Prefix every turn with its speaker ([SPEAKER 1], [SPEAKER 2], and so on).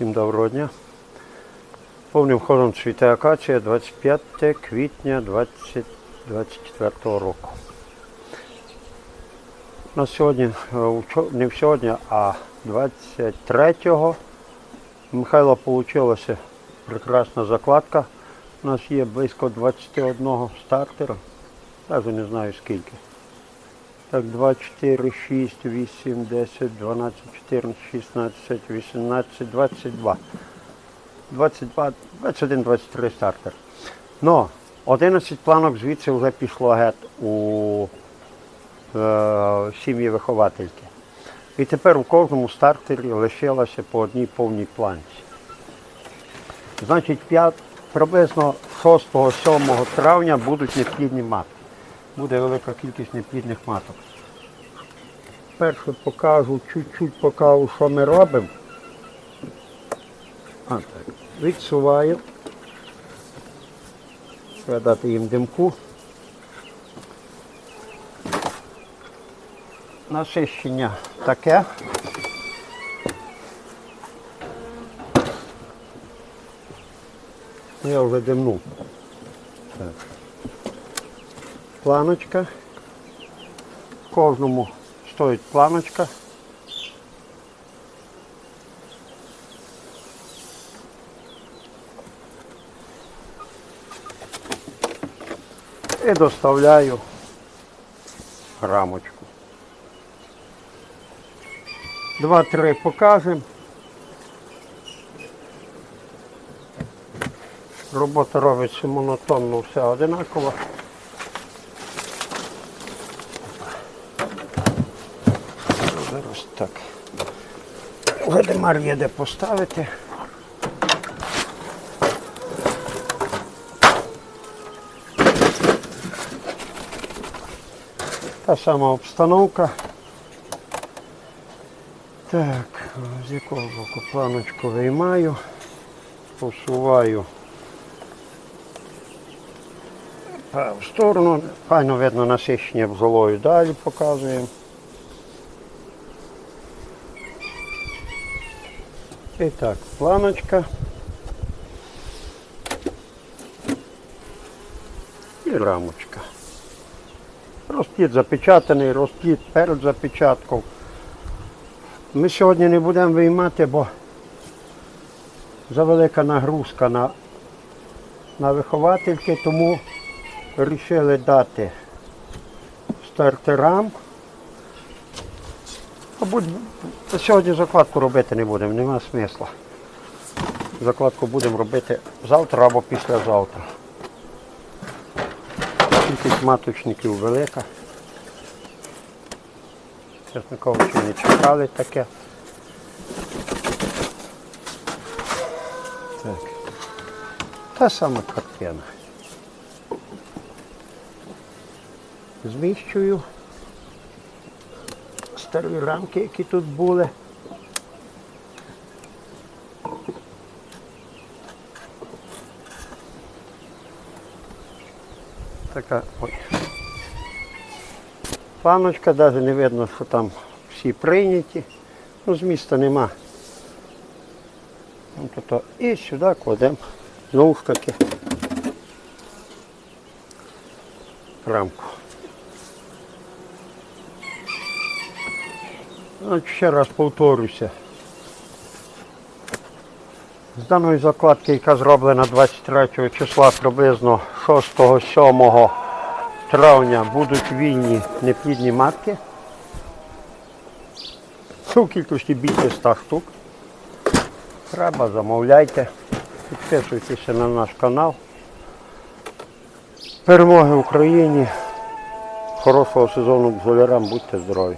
[SPEAKER 1] Всім доброго дня. Повним ходом цвіте акація 25 квітня 2024 року. На сьогодні, е, не сьогодні, а 23-го у Михайла вийшла прекрасна закладка. У нас є близько 21 стартера, навіть не знаю скільки. Так, 2, 4, 6, 8, 10, 12, 14, 16, 18, 22. 22, 21, 23 стартер. Но 11 планок звідси вже пішло геть у е, сім'ї виховательки. І тепер у кожному стартері лишилося по одній повній планці. Значить, 5, приблизно 6-7 травня будуть неплідні матки. Буде велика кількість неплідних маток. Перше покажу, чуть-чуть покажу, що ми робимо. А, так. Відсуваю. Треба дати їм димку. Насищення таке. Я вже димнув. Так. Планочка. Кожному стоїть планочка. І доставляю рамочку. Два-три покажемо. Робота робиться монотонно, все одинаково. Зараз так. Гадимар є де поставити. Та сама обстановка. Так, з якого боку планочку виймаю, посуваю в сторону, файно видно насищення бджолою далі показуємо. І так, планочка. І рамочка. Розплід запечатаний, розплід перед запечатком. Ми сьогодні не будемо виймати, бо завелика нагрузка на, на виховательки, тому вирішили дати стартерам. Мабуть, сьогодні закладку робити не будемо, нема смисла. Закладку будемо робити завтра або післязавтра. Кількість маточників велика. Чесно кажучи, не чекали таке. Так. Та сама картина. Зміщую старі рамки, які тут були. Така ой. Паночка, навіть не видно, що там всі прийняті. Ну, зміста нема. Ну. І сюди кладемо знову ж таки рамку. Ну, ще раз повторюся. З даної закладки, яка зроблена 23 числа, приблизно 6-7 травня будуть вільні неплідні матки. Це в кількості більше 100 штук. Треба, замовляйте, підписуйтеся на наш канал. Перемоги Україні! Хорошого сезону бджолярам, будьте здорові!